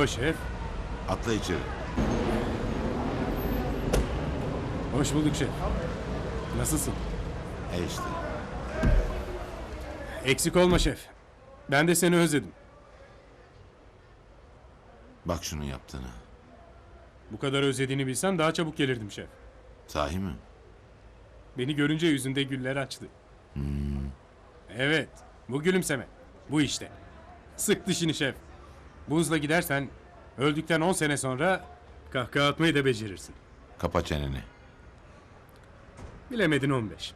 Bravo şef. Atla içeri. Hoş bulduk şef. Nasılsın? E işte. Eksik olma şef. Ben de seni özledim. Bak şunun yaptığını. Bu kadar özlediğini bilsem daha çabuk gelirdim şef. Sahi mi? Beni görünce yüzünde güller açtı. Evet, bu gülümseme. Bu işte. Sık dişini şef. Bu hızla gidersen öldükten 10 sene sonra kahkaha atmayı da becerirsin. Kapa çeneni. Bilemedin 15.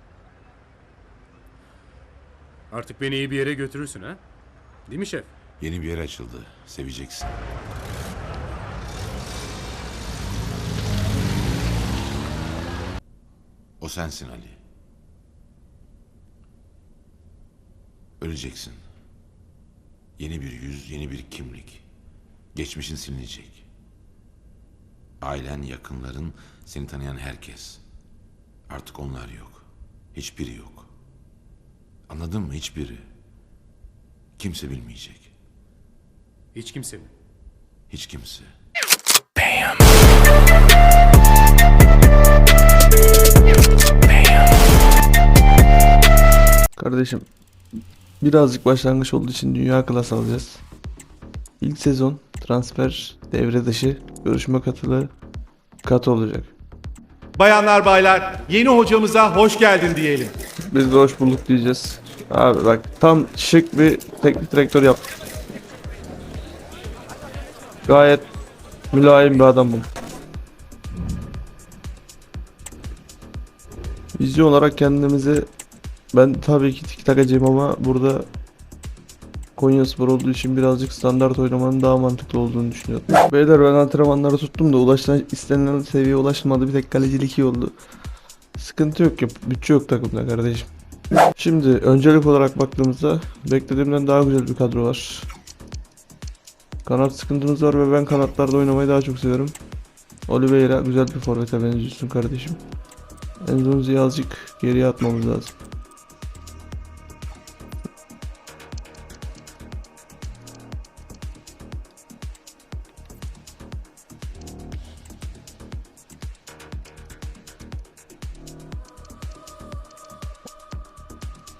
Artık beni iyi bir yere götürürsün ha? Değil mi şef? Yeni bir yer açıldı. Seveceksin. O sensin Ali. Öleceksin. Yeni bir yüz, yeni bir kimlik. Geçmişin silinecek. Ailen, yakınların, seni tanıyan herkes. Artık onlar yok. Hiçbiri yok. Anladın mı? Hiçbiri. Kimse bilmeyecek. Hiç kimse mi? Hiç kimse. Kardeşim birazcık başlangıç olduğu için dünya klas alacağız. İlk sezon transfer devre dışı görüşme katılı katı olacak. Bayanlar baylar yeni hocamıza hoş geldin diyelim. Biz de hoş bulduk diyeceğiz. Abi bak tam şık bir teknik direktör yaptık. Gayet mülayim bir adam bu. Vizyon olarak kendimizi ben tabii ki tik takacağım ama burada Konya Spor olduğu için birazcık standart oynamanın daha mantıklı olduğunu düşünüyorum. Beyler ben antrenmanları tuttum da ulaşılan istenilen seviyeye ulaşmadı. Bir tek kalecilik iyi oldu. Sıkıntı yok ya. Bütçe yok takımda kardeşim. Şimdi öncelik olarak baktığımızda beklediğimden daha güzel bir kadro var. Kanat sıkıntımız var ve ben kanatlarda oynamayı daha çok seviyorum. Oliveira güzel bir forvete benziyorsun kardeşim. Enzonzi'yi azıcık geriye atmamız lazım.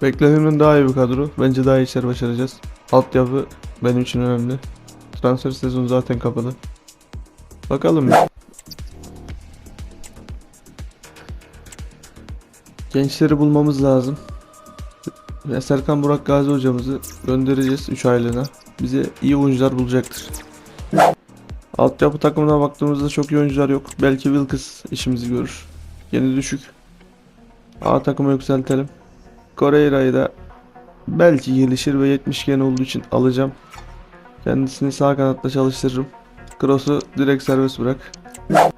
Beklediğimden daha iyi bir kadro. Bence daha iyi işler başaracağız. Altyapı benim için önemli. Transfer sezonu zaten kapalı. Bakalım. Gençleri bulmamız lazım. Serkan Burak Gazi hocamızı göndereceğiz 3 aylığına. Bize iyi oyuncular bulacaktır. Altyapı takımına baktığımızda çok iyi oyuncular yok. Belki Wilkes işimizi görür. Yeni düşük. A takımı yükseltelim. Correira'yı da belki gelişir ve 70 gen olduğu için alacağım. Kendisini sağ kanatta çalıştırırım. Cross'u direkt serbest bırak.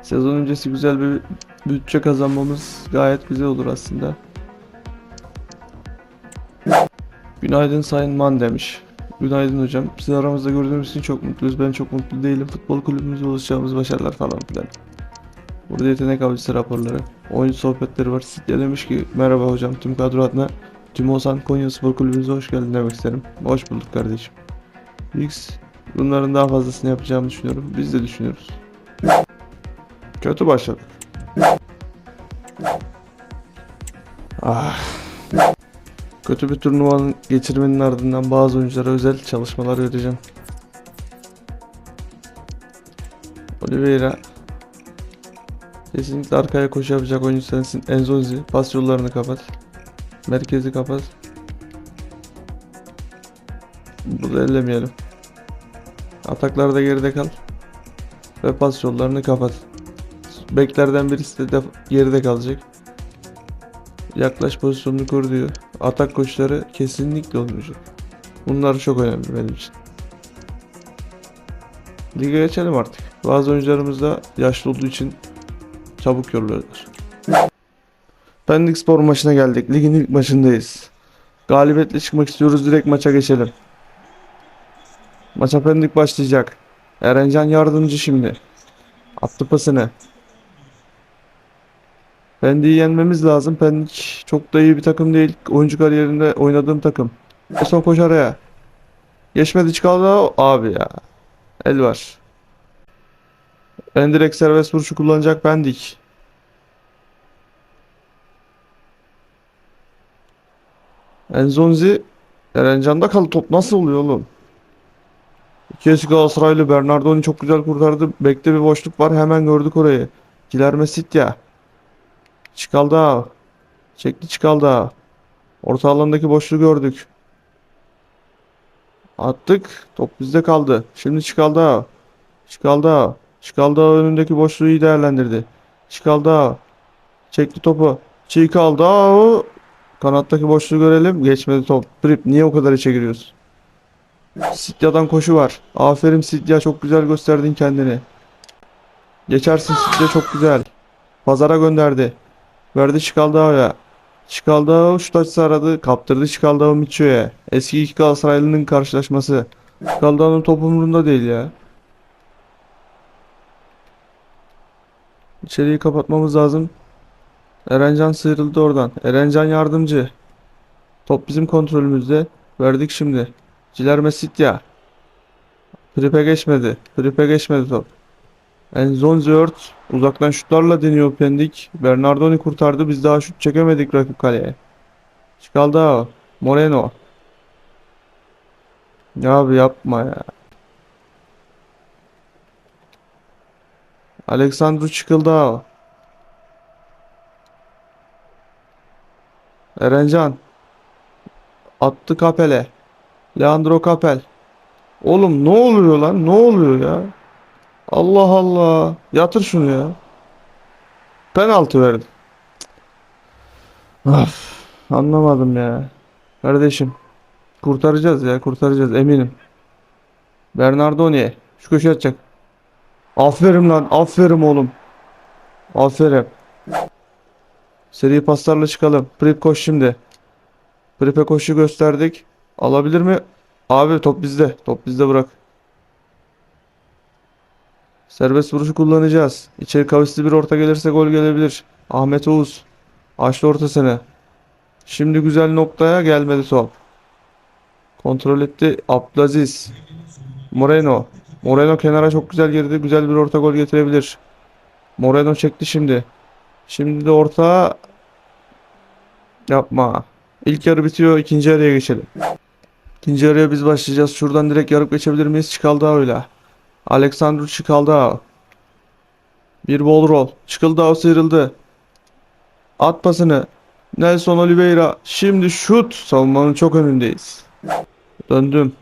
Sezon öncesi güzel bir bütçe kazanmamız gayet güzel olur aslında. Günaydın Sayın Man demiş. Günaydın hocam. Sizi aramızda gördüğümüz için çok mutluyuz. Ben çok mutlu değilim. Futbol kulübümüzde ulaşacağımız başarılar falan filan. Burada yetenek avcısı raporları. Oyuncu sohbetleri var. Sitya demiş ki merhaba hocam tüm kadro adına tüm Osan Konya Spor Kulübümüze hoş geldin demek isterim. Hoş bulduk kardeşim. X bunların daha fazlasını yapacağımı düşünüyorum. Biz de düşünüyoruz. Kötü başladık. Ah. Kötü bir turnuvanın geçirmenin ardından bazı oyunculara özel çalışmalar vereceğim. Oliveira Kesinlikle arkaya koşu yapacak oyuncu sensin. Enzonzi pas yollarını kapat. Merkezi kapat. Burada ellemeyelim. Ataklarda geride kal. Ve pas yollarını kapat. Beklerden birisi de geride kalacak. Yaklaş pozisyonunu kur diyor. Atak koşuları kesinlikle olmayacak. Bunlar çok önemli benim için. Lige geçelim artık. Bazı oyuncularımız da yaşlı olduğu için çabuk yolluyorlar. Pendik Spor maçına geldik. Ligin ilk maçındayız. Galibiyetle çıkmak istiyoruz. Direkt maça geçelim. Maça Pendik başlayacak. Erencan yardımcı şimdi. Attı pasını. Pendik'i yenmemiz lazım. Pendik çok da iyi bir takım değil. Oyuncu kariyerinde oynadığım takım. Son koş araya. Geçmedi çıkaldı abi ya. El var. En direkt serbest vuruşu kullanacak bendik. Enzonzi Erencan'da kaldı. Top nasıl oluyor oğlum? İki eski Galatasaraylı Bernardoni çok güzel kurtardı. Bekte bir boşluk var. Hemen gördük orayı. Gilerme Sitya. Çıkaldı. Çekti çıkaldı. Orta alandaki boşluğu gördük. Attık. Top bizde kaldı. Şimdi çıkaldı. Çıkaldı önündeki boşluğu iyi değerlendirdi. Çıkaldı. Çekti topu. Çıkaldı. Kanattaki boşluğu görelim. Geçmedi top. Trip niye o kadar içe giriyorsun? Sitya'dan koşu var. Aferin Sitya çok güzel gösterdin kendini. Geçersin Sitya çok güzel. Pazara gönderdi. Verdi Çikaldağ'a. Çikaldağ şut açısı aradı. Kaptırdı Çikaldağ Miço'ya. Eski iki Galatasaraylı'nın karşılaşması. Çikaldağ'ın top umurunda değil ya. İçeriği kapatmamız lazım. Erencan sıyrıldı oradan. Erencan yardımcı. Top bizim kontrolümüzde. Verdik şimdi. Cilerme Sitya. Pripe geçmedi. Pripe geçmedi top. Enzonzi Ört uzaktan şutlarla deniyor Pendik. Bernardoni kurtardı. Biz daha şut çekemedik rakip kaleye. Çıkaldı. Moreno. Ya abi yapma ya. Alexandru çıkıldı. Erencan. Attı Kapel'e. Leandro Kapel. Oğlum ne oluyor lan? Ne oluyor ya? Allah Allah. Yatır şunu ya. Penaltı verdi. Of, anlamadım ya. Kardeşim. Kurtaracağız ya. Kurtaracağız eminim. Bernardoni. Şu köşeye atacak. Aferin lan. Aferin oğlum. Aferin. Seri paslarla çıkalım. Prip koş şimdi. Prip'e koşu gösterdik. Alabilir mi? Abi top bizde. Top bizde bırak. Serbest vuruşu kullanacağız. İçeri kavisli bir orta gelirse gol gelebilir. Ahmet Oğuz. Açtı ortasını. Şimdi güzel noktaya gelmedi top. Kontrol etti. Abdülaziz. Moreno. Moreno kenara çok güzel girdi. Güzel bir orta gol getirebilir. Moreno çekti şimdi. Şimdi de orta yapma. İlk yarı bitiyor. ikinci yarıya geçelim. İkinci yarıya biz başlayacağız. Şuradan direkt yarıp geçebilir miyiz? Çıkaldı öyle. Alexandru Çıkaldao. Bir ball roll. Çıkaldao sıyrıldı. At pasını. Nelson Oliveira. Şimdi şut. Savunmanın çok önündeyiz. Döndüm.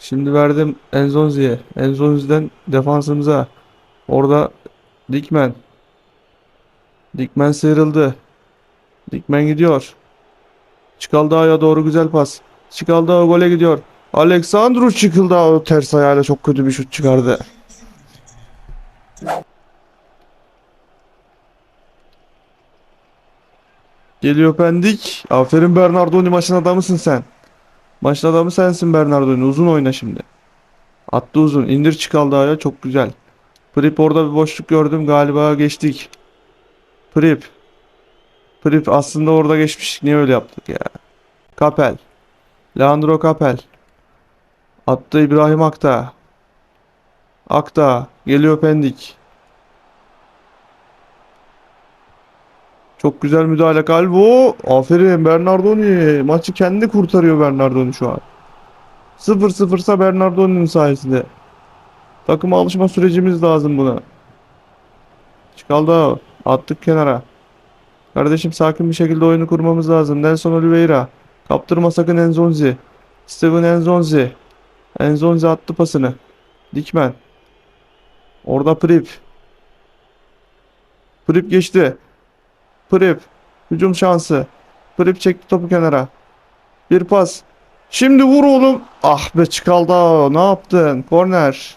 Şimdi verdim Enzonzi'ye. Enzonzi'den defansımıza. Orada Dikmen. Dikmen sıyrıldı. Dikmen gidiyor. Çıkaldao'ya doğru güzel pas. Çıkaldao gole gidiyor. Alexandru Çıkıldao ters ayağıyla çok kötü bir şut çıkardı. Geliyor Pendik. Aferin Bernardoni maçın adamısın sen. Maçın adamı sensin Bernardoni. Uzun oyna şimdi. Attı uzun. İndir Çıkaldao'ya çok güzel. Prip orada bir boşluk gördüm. Galiba geçtik. Prip. Prip aslında orada geçmiştik. Niye öyle yaptık ya? Kapel. Leandro Kapel. Attı İbrahim Akta. Akta. Geliyor Pendik. Çok güzel müdahale Calvo. Aferin Bernardoni. Maçı kendi kurtarıyor Bernardoni şu an. 0-0'sa Bernardoni'nin sayesinde. Takıma alışma sürecimiz lazım buna. Çıkaldı. Attık kenara. Kardeşim sakin bir şekilde oyunu kurmamız lazım. Nelson Oliveira. Kaptırma sakın Enzonzi. Steven Enzonzi. Enzonzi attı pasını. Dikmen. Orada Prip. Prip geçti. Prip. Hücum şansı. Prip çekti topu kenara. Bir pas. Şimdi vur oğlum. Ah be çıkaldı. Ne yaptın? Korner.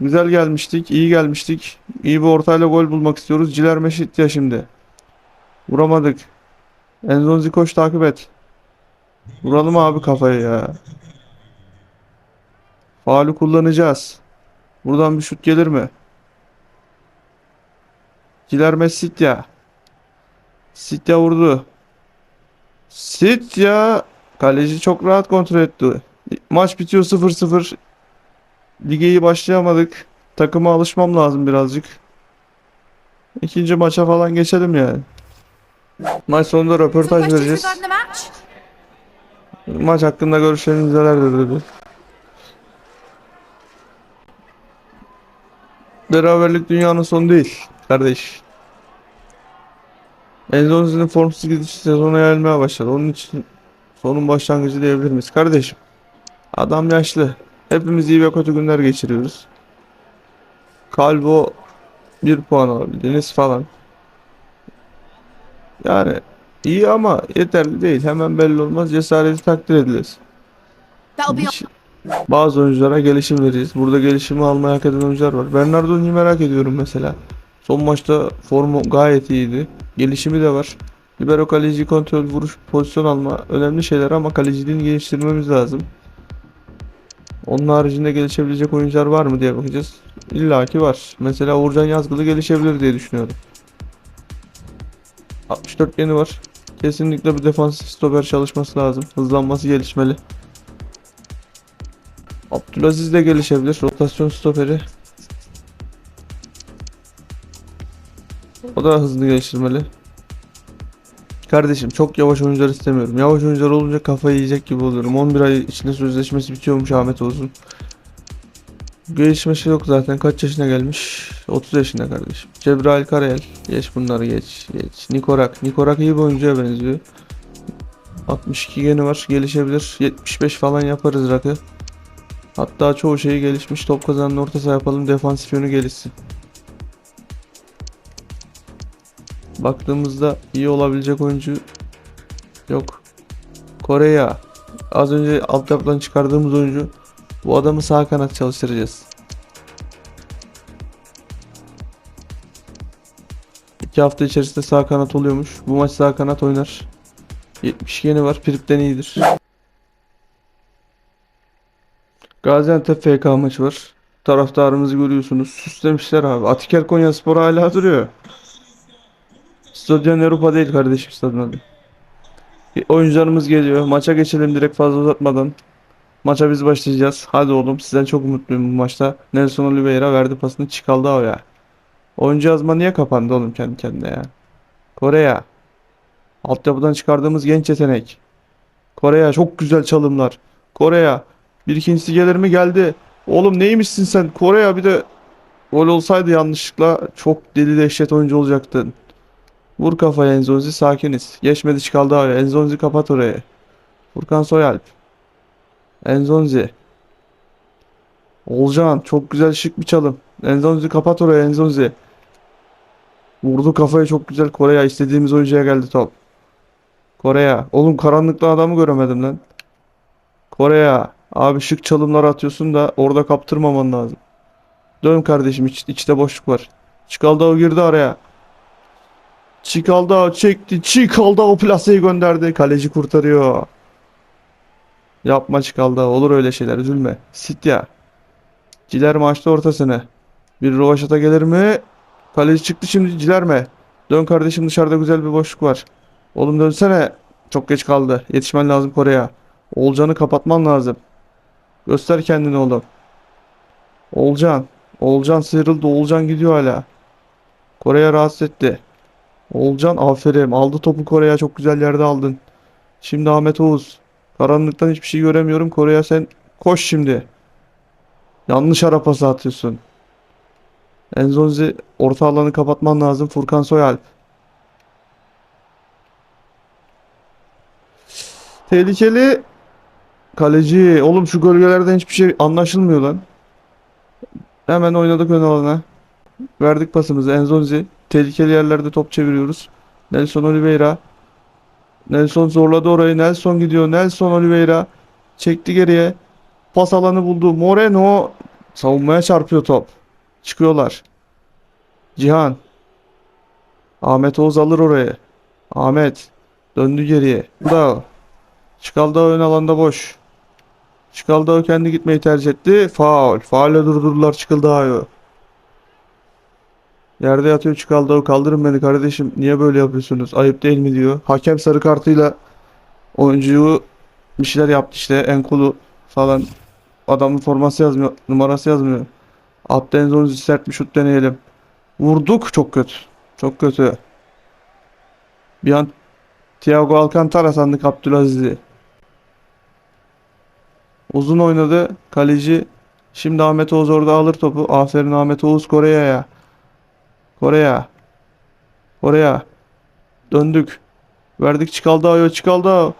Güzel gelmiştik. iyi gelmiştik. İyi bir ortayla gol bulmak istiyoruz. Ciler Meşit ya şimdi. Vuramadık. Enzonzi koş takip et. Vuralım abi kafayı ya. Faulü kullanacağız. Buradan bir şut gelir mi? Gilerme Sitya. Sitya vurdu. Sitya. Kaleci çok rahat kontrol etti. Maç bitiyor 0-0. Lige iyi başlayamadık. takıma alışmam lazım birazcık. İkinci maça falan geçelim yani. Maç sonunda röportaj vereceğiz. Maç hakkında görüşleriniz nelerdir dedi. Beraberlik dünyanın sonu değil kardeş. Enzonzi'nin formsuz gidişi sezona gelmeye başladı. Onun için sonun başlangıcı diyebilir miyiz kardeşim? Adam yaşlı. Hepimiz iyi ve kötü günler geçiriyoruz. Kalbo bir puan alabildiniz falan. Yani iyi ama yeterli değil. Hemen belli olmaz. Cesareti takdir Bir şey- Bazı oyunculara gelişim veririz. Burada gelişimi almaya hak eden oyuncular var. Bernardo'yu merak ediyorum mesela. Son maçta formu gayet iyiydi. Gelişimi de var. Libero kaleci kontrol, vuruş, pozisyon alma önemli şeyler ama kaleciliğini geliştirmemiz lazım. Onun haricinde gelişebilecek oyuncular var mı diye bakacağız. İlla ki var. Mesela Uğurcan Yazgılı gelişebilir diye düşünüyorum. 64 yeni var. Kesinlikle bir defansif stoper çalışması lazım. Hızlanması gelişmeli. Abdülaziz de gelişebilir. Rotasyon stoperi. O da hızlı geliştirmeli. Kardeşim çok yavaş oyuncular istemiyorum. Yavaş oyuncular olunca kafayı yiyecek gibi oluyorum. 11 ay içinde sözleşmesi bitiyormuş Ahmet Oğuz'un. Gelişmesi yok zaten. Kaç yaşına gelmiş? 30 yaşında kardeşim. Cebrail Karayel. Geç bunları geç. Geç. Nikorak. Nikorak iyi bir oyuncuya benziyor. 62 geni var. Gelişebilir. 75 falan yaparız rakı. Hatta çoğu şeyi gelişmiş. Top kazanan orta yapalım. Defansif yönü gelişsin. Baktığımızda iyi olabilecek oyuncu yok. Koreya. Az önce alt yapıdan çıkardığımız oyuncu. Bu adamı sağ kanat çalıştıracağız. İki hafta içerisinde sağ kanat oluyormuş. Bu maç sağ kanat oynar. 70 yeni var. Prip'ten iyidir. Gaziantep FK maçı var. Taraftarımızı görüyorsunuz. Süslemişler abi. Atiker Konyaspor hala duruyor. Stadyon Avrupa değil kardeşim. E, Oyuncularımız geliyor. Maça geçelim direkt fazla uzatmadan. Maça biz başlayacağız. Hadi oğlum sizden çok umutluyum bu maçta. Nelson Oliveira verdi pasını çıkaldı o ya. Oyuncu yazma niye kapandı oğlum kendi kendine ya. Koreya. Altyapıdan çıkardığımız genç yetenek. Koreya çok güzel çalımlar. Koreya. Bir ikincisi gelir mi geldi. Oğlum neymişsin sen? Koreya bir de gol olsaydı yanlışlıkla çok deli dehşet oyuncu olacaktın. Vur kafaya Enzonzi sakiniz. Geçmedi çıkaldı abi. Enzonzi kapat orayı. Furkan Soyalp. Enzonzi. Olcan çok güzel şık bir çalım. Enzonzi kapat oraya Enzonzi. Vurdu kafaya çok güzel Koreya. istediğimiz oyuncuya geldi top. Koreya. Oğlum karanlıkta adamı göremedim lan. Koreya. Abi şık çalımlar atıyorsun da orada kaptırmaman lazım. Dön kardeşim iç, içte boşluk var. Çikaldao girdi araya. Çikaldao çekti. Çikaldao plaseyi gönderdi. Kaleci kurtarıyor. Yapma Çikaldao. Olur öyle şeyler. Üzülme. Sit ya. Ciler maçta ortasını. Bir rovaşata gelir mi? Kaleci çıktı şimdi Cilerme. Dön kardeşim dışarıda güzel bir boşluk var. Oğlum dönsene. Çok geç kaldı. Yetişmen lazım Kore'ye. Olcan'ı kapatman lazım. Göster kendini oğlum. Olcan. Olcan sıyrıldı. Olcan gidiyor hala. Kore'ye rahatsız etti. Olcan aferin. Aldı topu Kore'ye. Çok güzel yerde aldın. Şimdi Ahmet Oğuz. Karanlıktan hiçbir şey göremiyorum. Kore'ye sen koş şimdi. Yanlış ara pası atıyorsun. Enzonzi orta alanı kapatman lazım. Furkan Soyalp. Tehlikeli. Kaleci. Oğlum şu gölgelerden hiçbir şey anlaşılmıyor lan. Hemen oynadık ön alana. Verdik pasımızı. Enzonzi. Tehlikeli yerlerde top çeviriyoruz. Nelson Oliveira. Nelson zorladı orayı. Nelson gidiyor. Nelson Oliveira. Çekti geriye. Pas alanı buldu. Moreno. Savunmaya çarpıyor top. Çıkıyorlar. Cihan. Ahmet Oğuz alır orayı. Ahmet. Döndü geriye. Bravo. Çıkaldı ön alanda boş. Çıkaldı kendi gitmeyi tercih etti. Faul. Faulle durdurdular Çıkıldağ'ı. Yerde yatıyor Çıkaldı kaldırın beni kardeşim. Niye böyle yapıyorsunuz? Ayıp değil mi diyor. Hakem sarı kartıyla oyuncuyu bir şeyler yaptı işte. Enkulu falan. Adamın forması yazmıyor. Numarası yazmıyor. Attı Enzonzi sert bir şut deneyelim. Vurduk çok kötü. Çok kötü. Bir an Thiago Alcantara sandık Abdülaziz'i. Uzun oynadı. Kaleci. Şimdi Ahmet Oğuz orada alır topu. Aferin Ahmet Oğuz Kore'ye. Kore'ye. Kore'ye. Döndük. Verdik Çikaldağ'a Çikaldağ.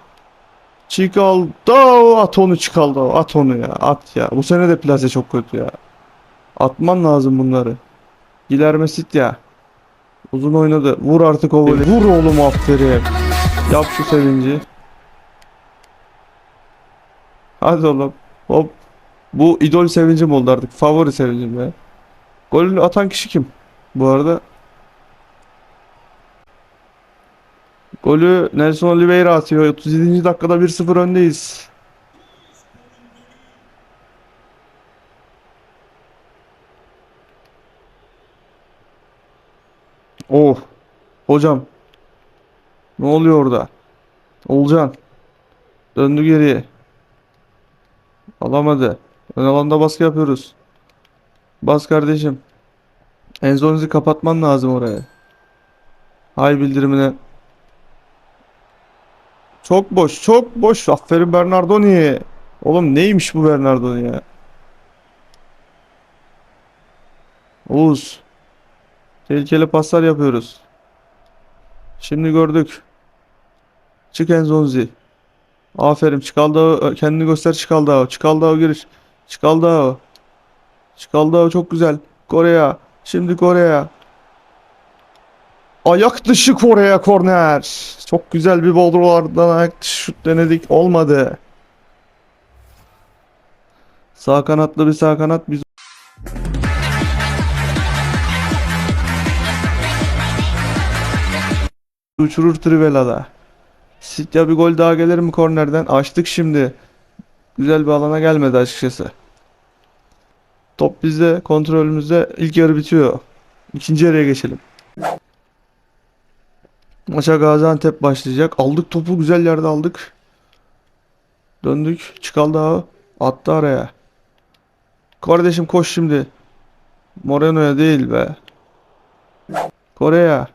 Çikaldağ. At onu Çikaldağ. At onu ya. At ya. Bu sene de plase çok kötü ya. Atman lazım bunları. Gilerme sit ya. Uzun oynadı. Vur artık o voley. Vur oğlum aferin. Yap şu sevinci. Hadi oğlum. Hop. Bu idol sevincim oldu artık. Favori sevincim ya. Golünü atan kişi kim? Bu arada. Golü Nelson Oliveira atıyor. 37. dakikada 1-0 öndeyiz. Oh. Hocam. Ne oluyor orada? Olcan. Döndü geriye. Alamadı. Ön alanda baskı yapıyoruz. Bas kardeşim. Enzonizi kapatman lazım oraya. Hay bildirimine. Çok boş, çok boş. Aferin Bernardoni. Oğlum neymiş bu Bernardoni ya? Oğuz. Tehlikeli paslar yapıyoruz. Şimdi gördük. Çık Enzonzi. Aferin Çıkaldağ kendini göster Çıkaldağ. Çıkaldağ giriş. Çıkaldağ. Çıkaldağ çok güzel. Kore'ye. Şimdi Kore'ye. Ayak dışı Kore'ye korner. Çok güzel bir bodrolardan ayak dışı şut denedik. Olmadı. Sağ kanatlı bir sağ kanat biz uçurur Trivela'da. Sitya bir gol daha gelir mi kornerden? Açtık şimdi. Güzel bir alana gelmedi açıkçası. Top bizde, kontrolümüzde. İlk yarı bitiyor. İkinci yarıya geçelim. Maça Gaziantep başlayacak. Aldık topu güzel yerde aldık. Döndük. Çıkaldı ağa. Attı araya. Kardeşim koş şimdi. Moreno'ya değil be. Kore'ye.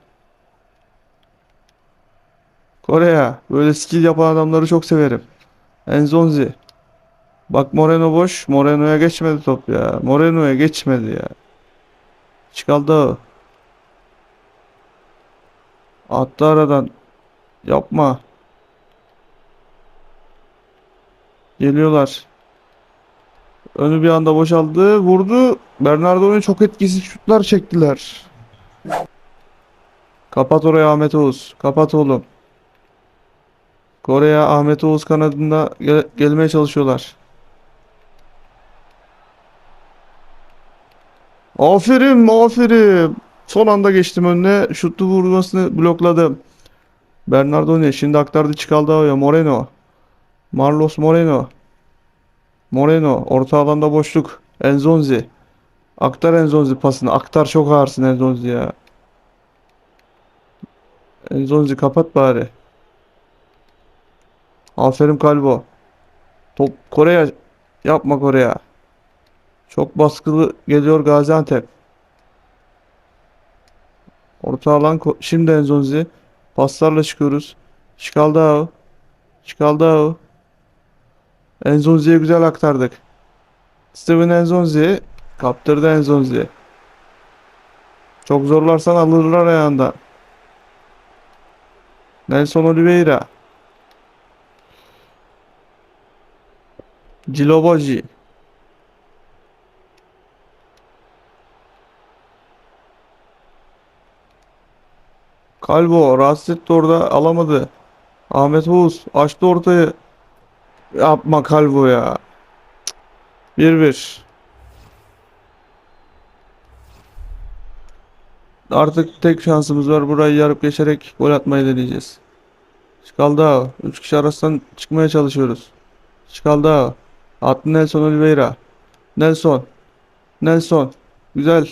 Kore'ye. Böyle skill yapan adamları çok severim. Enzonzi. Bak Moreno boş. Moreno'ya geçmedi top ya. Moreno'ya geçmedi ya. Çıkaldı. Attı aradan. Yapma. Geliyorlar. Önü bir anda boşaldı. Vurdu. Bernardo'ya çok etkisiz şutlar çektiler. Kapat oraya Ahmet Oğuz. Kapat oğlum. Kore'ye Ahmet Oğuz kanadında gel- gelmeye çalışıyorlar. Aferin, aferin. Son anda geçtim önüne. Şutlu vurmasını blokladım. Bernardoni şimdi aktardı Çikaldağ'a Moreno. Marlos Moreno. Moreno orta alanda boşluk. Enzonzi. Aktar Enzonzi pasını. Aktar çok ağırsın Enzonzi ya. Enzonzi kapat bari. Aferin Kalbo. Top Kore'ye yapma Kore'ye. Çok baskılı geliyor Gaziantep. Orta alan şimdi Enzonzi. Paslarla çıkıyoruz. Çıkaldao. Çıkaldao. Enzonzi'ye güzel aktardık. Steven Enzonzi. Kaptırdı Enzonzi. Çok zorlarsan alırlar ayağında. Nelson Oliveira. Ciloboji. Kalbo rahatsız etti orada alamadı. Ahmet Oğuz açtı ortayı. Yapma Kalbo ya. 1-1. Artık tek şansımız var. Burayı yarıp geçerek gol atmayı deneyeceğiz. Çıkaldı 3 kişi arasından çıkmaya çalışıyoruz. Çıkaldı Attı Nelson Oliveira. Nelson. Nelson. Güzel.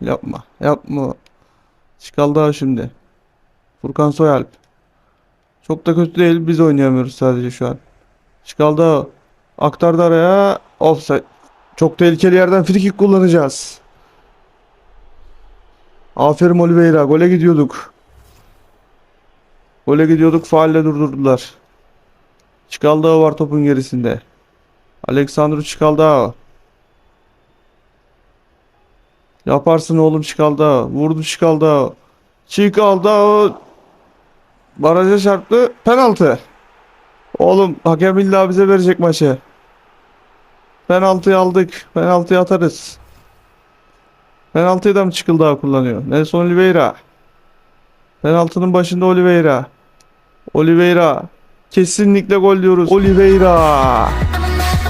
Yapma. Yapma. Çıkaldı şimdi. Furkan Soyalp. Çok da kötü değil. Biz oynayamıyoruz sadece şu an. Çıkaldı. Aktardı araya. Offside. Çok tehlikeli yerden frikik kullanacağız. Aferin Oliveira. Gole gidiyorduk. Gole gidiyorduk. Faalle durdurdular. Çikaldağ var topun gerisinde. Aleksandru Çikaldağ. Yaparsın oğlum Çikaldağ. Vurdu Çikaldağ. Çikaldağ. Baraja çarptı. Penaltı. Oğlum hakem illa bize verecek maçı. Penaltıyı aldık. Penaltıyı atarız. Penaltıyı da mı Çikaldağ kullanıyor? Nelson Oliveira. Penaltının başında Oliveira. Oliveira. Kesinlikle gol diyoruz. Oliveira.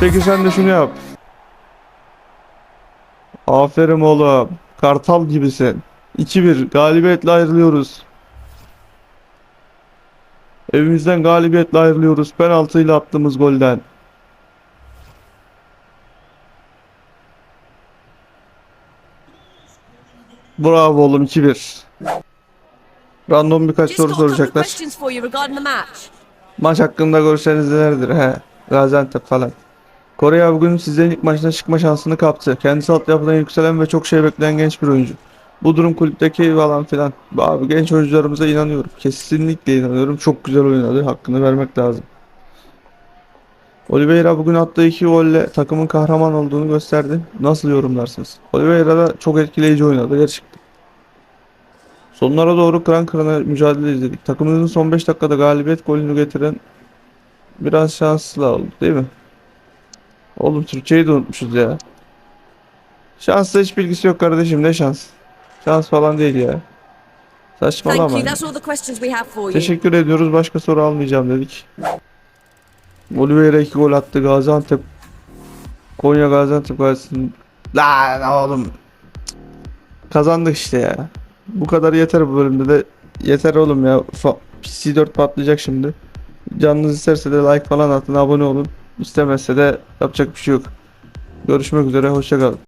Peki sen de şunu yap. Aferin oğlum. Kartal gibisin. 2-1 galibiyetle ayrılıyoruz. Evimizden galibiyetle ayrılıyoruz. Penaltıyla attığımız golden. Bravo oğlum 2-1. Random birkaç soru soracaklar. Maç hakkında görüşleriniz nelerdir? He. Gaziantep falan. Kore bugün sizlerin ilk maçına çıkma şansını kaptı. Kendisi altyapıdan yükselen ve çok şey bekleyen genç bir oyuncu. Bu durum kulüpteki falan filan. Abi genç oyuncularımıza inanıyorum. Kesinlikle inanıyorum. Çok güzel oynadı. Hakkını vermek lazım. Oliveira bugün attığı iki golle takımın kahraman olduğunu gösterdi. Nasıl yorumlarsınız? Oliveira da çok etkileyici oynadı gerçekten. Sonlara doğru kıran kırana mücadele izledik. Takımımızın son 5 dakikada galibiyet golünü getiren biraz şanslı oldu değil mi? Oğlum Türkçeyi de unutmuşuz ya. Şansla hiç bilgisi yok kardeşim ne şans. Şans falan değil ya. Saçmalama. Teşekkür ediyoruz. Başka soru almayacağım dedik. Oliveira 2 gol attı. Gaziantep Konya Gaziantep karşısında. Lan oğlum. Kazandık işte ya. Bu kadar yeter bu bölümde de. Yeter oğlum ya. Fa- PC4 patlayacak şimdi. Canınız isterse de like falan atın, abone olun. İstemezse de yapacak bir şey yok. Görüşmek üzere, hoşça kalın.